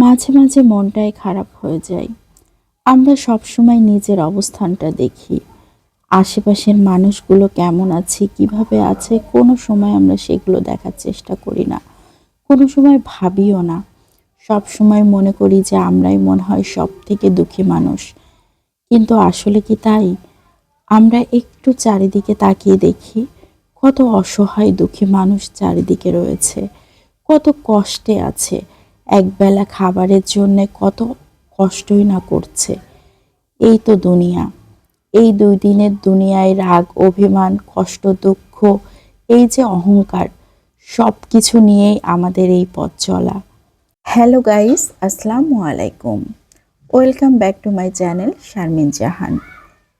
মাঝে মাঝে মনটাই খারাপ হয়ে যায়। আমরা সবসময় নিজের অবস্থানটা দেখি। আশেপাশের মানুষগুলো কেমন আছে, কীভাবে আছে, কোনো সময় আমরা সেগুলো দেখার চেষ্টা করি না। কোনো সময় ভাবিও না। সব সময় মনে করি যে আমরাই মনে হয় সব থেকে দুঃখী মানুষ। কিন্তু আসলে কি তাই? আমরা একটু চারিদিকে তাকিয়ে দেখি, কত অসহায় দুঃখী মানুষ চারিদিকে রয়েছে, কত কষ্টে আছে একবেলা খাবারের জন্যে কত কষ্টই না করছে। এই তো দুনিয়া। এই দুই দিনের দুনিয়ায় রাগ, অভিমান, কষ্ট, দুঃখ, এই যে অহংকার সব কিছু নিয়েই আমাদের এই পথ চলা। হ্যালো গাইস, আসসালামু আলাইকুম। Welcome back to my channel Sharmin Jahan.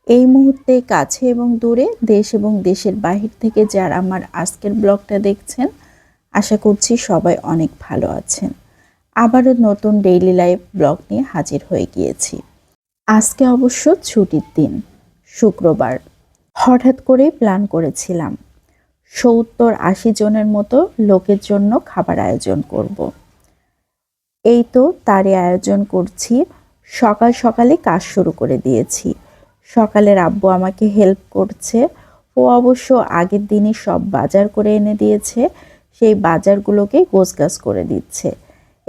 এই মুহূর্তে কাছে এবং দূরে দেশ এবং দেশের বাহির থেকে যারা আমার আজকের ব্লগটা দেখছেন, আশা করছি সবাই অনেক ভালো আছেন। আবারও নতুন ডেইলি লাইফ ব্লগ নিয়ে হাজির হয়ে গিয়েছি। আজকে অবশ্য ছুটির দিন, শুক্রবার। হঠাৎ করেই প্ল্যান করেছিলাম, সত্তর আশি জনের মতো লোকের জন্য খাবার আয়োজন করব। এই তো তারই আয়োজন করছি, সকাল সকালে কাজ শুরু করে দিয়েছি। সকালের আব্বু আমাকে হেল্প করছে, ও অবশ্য আগের দিনই সব বাজার করে এনে দিয়েছে, সেই বাজারগুলোকে গোছগাছ করে দিচ্ছে।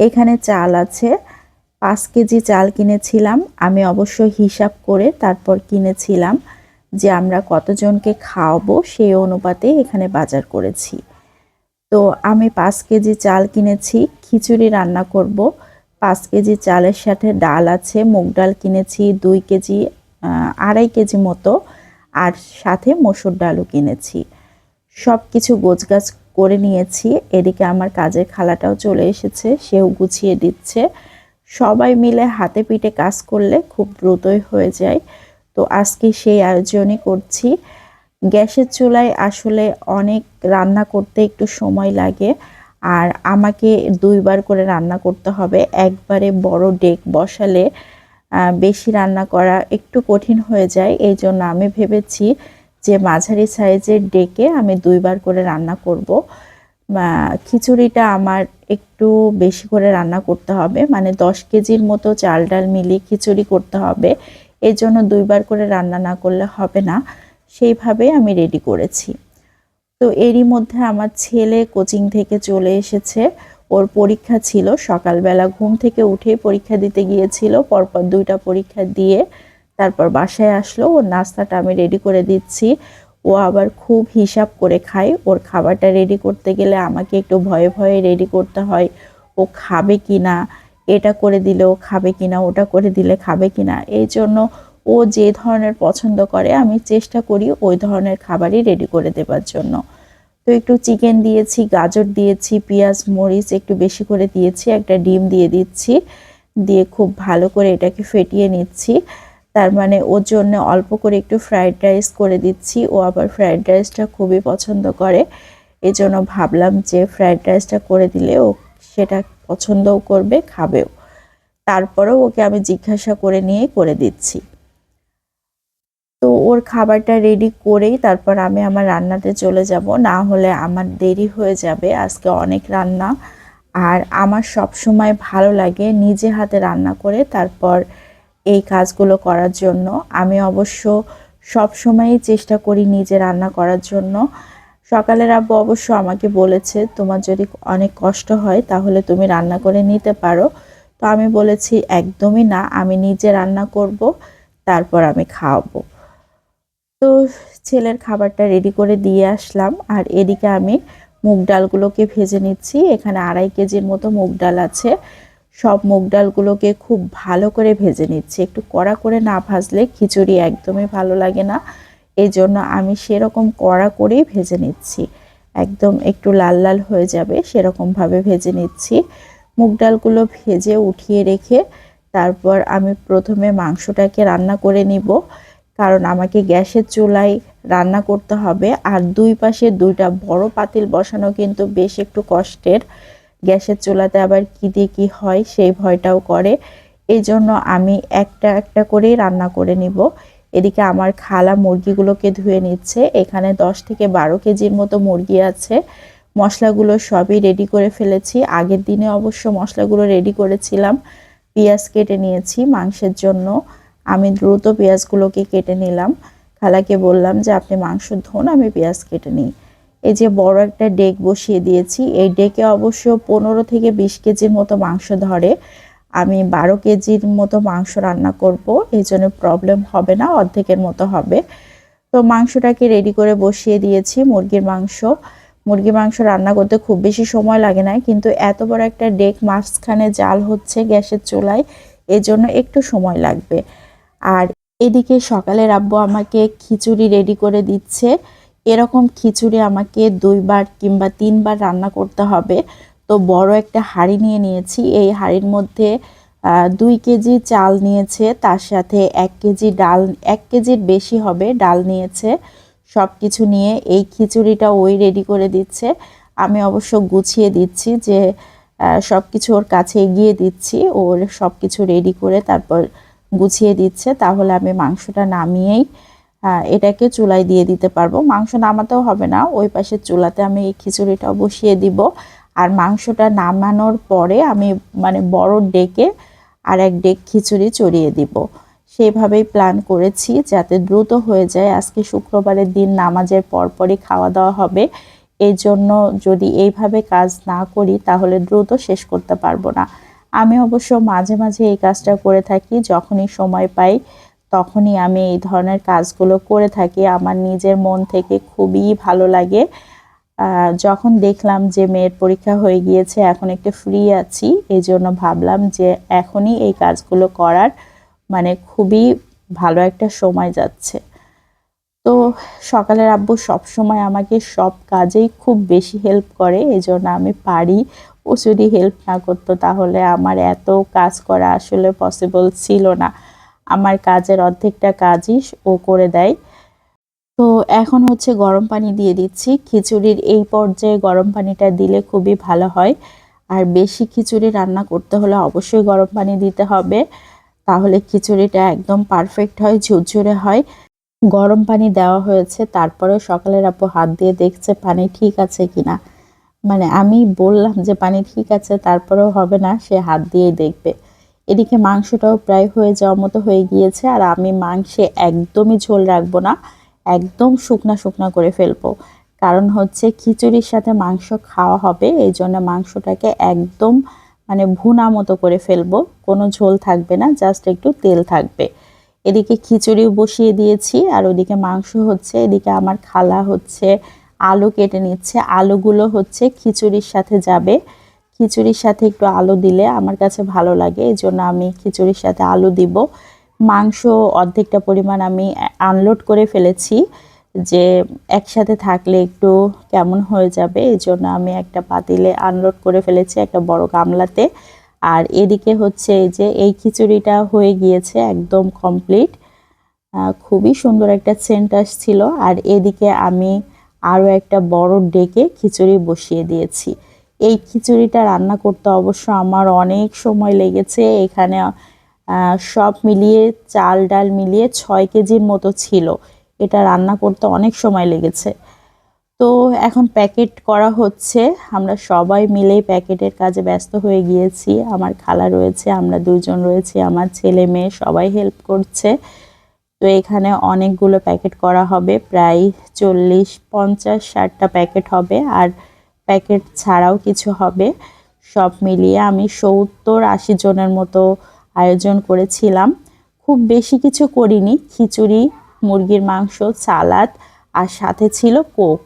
এখানে চাল আছে। পাঁচ কেজি চাল কিনেছিলাম। আমি অবশ্য হিসাব করে তারপর কিনেছিলাম যে আমরা কতজনকে খাওয়াবো সেই অনুপাতে এখানে বাজার করেছি। তো আমি পাঁচ কেজি চাল কিনেছি, খিচুড়ি রান্না করব। পাঁচ কেজি চালের সাথে ডাল আছে, মুগ ডাল কিনেছি, দুই কেজি আড়াই কেজি মতো। আর সাথে মসুর ডালও কিনেছি। সব কিছু গোছগাছ করে নিয়েছি। এদিকে আমার কাজের খালাটাও চলে এসেছে, সেও গুছিয়ে দিচ্ছে। সবাই মিলে হাতে পিঠে কাজ করলে খুব দ্রুতই হয়ে যায়। তো আজকে সেই আয়োজনই করছি। গ্যাসের চুলায় আসলে অনেক রান্না করতে একটু সময় লাগে, আর আমাকে দুইবার করে রান্না করতে হবে। একবারে বড় ডেক বসালে বেশি রান্না করা একটু কঠিন হয়ে যায় এই জন্য আমি ভেবেছি যে মাঝারি সাইজের ডেকে আমি দুইবার করে রান্না করব। খিচুড়িটা আমার একটু বেশি করে রান্না করতে হবে। মানে দশ কেজির মতো চাল ডাল মিলিয়ে খিচুড়ি করতে হবে। এই জন্য দুইবার করে রান্না না করলে হবে না। সেইভাবে আমি রেডি করেছি। তো এরই মধ্যে আমার ছেলে কোচিং থেকে চলে এসেছে। ওর পরীক্ষা ছিল। সকালবেলা ঘুম থেকে উঠেই পরীক্ষা দিতে গিয়েছিল। পরপর দুইটা পরীক্ষা দিয়ে তারপর বাসায় আসলো, ওর নাস্তাটা আমি রেডি করে দিচ্ছি। ও আবার খুব হিসাব করে খায়, ওর খাবারটা রেডি করতে গেলে আমাকে একটু ভয়ে ভয়ে রেডি করতে হয়, ও খাবে কি না এটা করে দিলে ও খাবে কি না ওটা করে দিলে খাবে কি না এই জন্য ও যে ধরনের পছন্দ করে, আমি চেষ্টা করি ওই ধরনের খাবারই রেডি করে দেবার জন্য। তো একটু চিকেন দিয়েছি, গাজর দিয়েছি, পেঁয়াজ, মরিচ একটু বেশি করে দিয়েছি, একটা ডিম দিয়ে দিচ্ছি, দিয়ে খুব ভালো করে এটাকে ফেটিয়ে নিচ্ছি। তার মানে ওর জন্য অল্প করে একটু ফ্রাইড রাইস করে দিচ্ছি। ও আবার ফ্রাইড রাইসটা খুবই পছন্দ করে। এই জন্য ভাবলাম যে ফ্রাইড রাইসটা করে দিলে ও সেটা পছন্দও করবে, খাবেও। তারপরেও ওকে আমি জিজ্ঞাসা করে নিয়ে করে দিচ্ছি। তো ওর খাবারটা রেডি করেই তারপর আমি আমার রান্নাতে চলে যাব। না হলে আমার দেরি হয়ে যাবে। আজকে অনেক রান্না। আর আমার সব সময় ভালো লাগে নিজে হাতে রান্না করে। তারপর এই কাজগুলো করার জন্য। আমি অবশ্য সব সময়ই চেষ্টা করি নিজে রান্না করার জন্য। সকালের আব্বু অবশ্য আমাকে বলেছে, তোমার যদি অনেক কষ্ট হয়, তাহলে তুমি রান্না করে নিতে পারো। তো আমি বলেছি, একদমই না, আমি নিজে রান্না করব, তারপর আমি খাওয়াবো। তো ছেলের খাবারটা রেডি করে দিয়ে আসলাম। আর এদিকে আমি মুগ ডালগুলোকে ভেজে নিচ্ছি। এখানে আড়াই কেজির মতো মুগ ডাল আছে। সব মুগ ডালগুলোকে খুব ভালো করে ভেজে নিচ্ছি। একটু কড়া করে না ভাজলে খিচুড়ি একদমই ভালো লাগে না। এই জন্য আমি সেরকম কড়া করেই ভেজে নিচ্ছি। একদম একটু লাল লাল হয়ে যাবে সেরকমভাবে ভেজে নিচ্ছি। মুগ ডালগুলো ভেজে উঠিয়ে রেখে তারপর আমি প্রথমে মাংসটাকে রান্না করে নিব। কারণ আমাকে গ্যাসের চুলায় রান্না করতে হবে। আর দুই পাশে দুইটা বড় পাতিল বসানো কিন্তু বেশ একটু কষ্টের। গ্যাসের চুলাতে আবার কী দিয়ে কী হয়, সেই ভয়টাও করে। এই জন্য আমি একটা একটা করেই রান্না করে নিব। এদিকে আমার খালা মুরগিগুলোকে ধুয়ে নিচ্ছে। এখানে দশ থেকে বারো কেজির মতো মুরগি আছে। মশলাগুলো সবই রেডি করে ফেলেছি। আগের দিনে অবশ্য মশলাগুলো রেডি করেছিলাম। পেঁয়াজ কেটে নিয়েছি মাংসের জন্য। আমি দ্রুত পেঁয়াজগুলোকে কেটে নিলাম। খালাকে বললাম যে, আপনি মাংস ধোন, আমি পেঁয়াজ কেটে নিই। এই যে বড় একটা ডেক বসিয়ে দিয়েছি, এই ডেকে অবশ্য পনেরো থেকে বিশ কেজির মতো মাংস ধরে। আমি বারো কেজির মতো মাংস রান্না করব, এই জন্য প্রবলেম হবে না, অর্ধেকের মতো হবে। তো মাংসটাকে রেডি করে বসিয়ে দিয়েছি মুরগির মাংস। মুরগি মাংস রান্না করতে খুব বেশি সময় লাগে না, কিন্তু এত বড় একটা ডেক মাঝখানে জাল হচ্ছে গ্যাসের চুলায়, এজন্য একটু সময় লাগবে। আর এদিকে সকালের আব্বু আমাকে খিচুড়ি রেডি করে দিচ্ছে। এরকম খিচুড়ি আমাকে দুইবার কিংবা তিনবার রান্না করতে হবে। তো বড় একটা হাঁড়ি নিয়ে নিয়েছি। এই হাঁড়ির মধ্যে দুই কেজি চাল নিয়েছে, তার সাথে এক কেজি ডাল, এক কেজির বেশি হবে ডাল নিয়েছে। সব কিছু নিয়ে এই খিচুড়িটা ওই রেডি করে দিচ্ছে। আমি অবশ্য গুছিয়ে দিচ্ছি যে সব কিছু ওর কাছে এগিয়ে দিচ্ছি। ওর সব কিছু রেডি করে তারপর গুছিয়ে দিচ্ছে। তাহলে আমি মাংসটা নামিয়েই এটাকে চুলায় দিয়ে দিতে পারব। মাংস নামাতেও হবে না। ওই পাশে চুলাতে আমি এই খিচুড়িটাও বসিয়ে দিব। আর মাংসটা নামানোর পরে আমি মানে বড় ডেকে আর এক ডেক খিচুড়ি চড়িয়ে দিব। সেইভাবেই প্ল্যান করেছি যাতে দ্রুত হয়ে যায়। আজকে শুক্রবারের দিন নামাজের পরপরই খাওয়া দাওয়া হবে। এই জন্য যদি এইভাবে কাজ না করি তাহলে দ্রুত শেষ করতে পারব না। আমি অবশ্য মাঝে মাঝে এই কাজটা করে থাকি। যখনই সময় পাই তখনই আমি এই ধরনের কাজগুলো করে থাকি। আমার নিজের মন থেকে খুবই ভালো লাগে। যখন দেখলাম যে মেয়ের পরীক্ষা হয়ে গিয়েছে, এখন একটু ফ্রি আছি এই জন্য ভাবলাম যে এখনই এই কাজগুলো করার মানে খুবই ভালো একটা সময় যাচ্ছে। তো সকালের আব্বু সব সময় আমাকে সব কাজেই খুব বেশি হেল্প করে এই জন্য আমি পারি। ও যদি হেল্প না করতো তাহলে আমার এত কাজ করা আসলে পসিবল ছিল না। আমার কাজের অর্ধেকটা কাজই ও করে দেয়। তো এখন হচ্ছে গরম পানি দিয়ে দিচ্ছি। খিচুড়ির এই পর্যায়ে গরম পানিটা দিলে খুবই ভালো হয়। আর বেশি খিচুড়ি রান্না করতে হলে অবশ্যই গরম পানি দিতে হবে। তাহলে খিচুড়িটা একদম পারফেক্ট হয়, ঝুরঝুরে হয়। গরম পানি দেওয়া হয়েছে, তারপরেও সকালের আপু হাত দিয়ে দেখছে পানি ঠিক আছে কিনা। মানে আমি বললাম যে পানি ঠিক আছে, তারপরেও হবে না, সে হাত দিয়েই দেখবে। এদিকে মাংসটাও প্রায় হয়ে যাওয়ার মতো হয়ে গিয়েছে আর আমি মাংসে একদমই ঝোল রাখব না, একদম শুকনা শুকনা করে ফেলব। কারণ হচ্ছে খিচুড়ির সাথে মাংস খাওয়া হবে, এই জন্য মাংসটাকে একদম মানে ভুনা মতো করে ফেলব, কোনো ঝোল থাকবে না জাস্ট একটু তেল থাকবে। এদিকে খিচুড়িও বসিয়ে দিয়েছি আর ওদিকে মাংস হচ্ছে, এদিকে আমার খালা হচ্ছে আলু কেটে নিচ্ছে, আলুগুলো হচ্ছে খিচুড়ির সাথে যাবে। খিচুড়ির সাথে একটু আলু দিলে আমার কাছে ভালো লাগে এই জন্য আমি খিচুড়ির সাথে আলু দিব। মাংস অর্ধেকটা পরিমাণ আমি আনলোড করে ফেলেছি, যে একসাথে থাকলে একটু কেমন হয়ে যাবে এই জন্য আমি একটা পাতিলে আনলোড করে ফেলেছি একটা বড় গামলাতে। আর এদিকে হচ্ছে এই যে এই খিচুড়িটা হয়ে গিয়েছে একদম কমপ্লিট খুবই সুন্দর একটা সেন্ট আসছিল। আর এদিকে আমি আরও একটা বড় ডেকে খিচুড়ি বসিয়ে দিয়েছি। এই খিচুড়িটা রান্না করতে অবশ্য আমার অনেক সময় লেগেছে। এখানে সব মিলিয়ে চাল ডাল মিলিয়ে ছয় কেজির মতো ছিল। এটা রান্না করতে অনেক সময় লেগেছে। তো এখন প্যাকেট করা হচ্ছে। আমরা সবাই মিলেই প্যাকেটের কাজে ব্যস্ত হয়ে গিয়েছি। আমার খালা রয়েছে, আমরা দুজন রয়েছি, আমার ছেলে মেয়ে সবাই হেল্প করছে। তো এখানে অনেকগুলো প্যাকেট করা হবে। প্রায় চল্লিশ, পঞ্চাশ, ষাটটা প্যাকেট হবে। আর প্যাকেট ছাড়াও কিছু হবে। সব মিলিয়ে আমি সত্তর আশি জনের মতো আয়োজন করেছিলাম। খুব বেশি কিছু করিনি। খিচুড়ি, মুরগির মাংস, সালাদ আর সাথে ছিল কোক।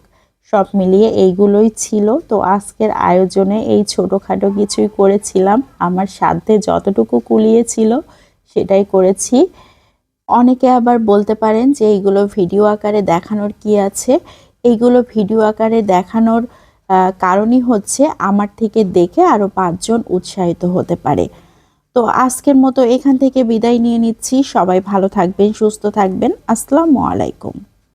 সব মিলিয়ে এইগুলোই ছিল। তো আজকের আয়োজনে এই ছোটোখাটো কিছুই করেছিলাম। আমার সাধ্যে যতটুকু কুলিয়েছিল সেটাই করেছি। অনেকে আবার বলতে পারেন যে এইগুলো ভিডিও আকারে দেখানোর কি আছে? এইগুলো ভিডিও আকারে দেখানোর কারণই হচ্ছে আমার থেকে দেখে আরও পাঁচজন উৎসাহিত হতে পারে। তো আজকের মতো এখান থেকে বিদায় নিয়ে নিচ্ছি। সবাই ভালো থাকবেন, সুস্থ থাকবেন। আসসালামু আলাইকুম।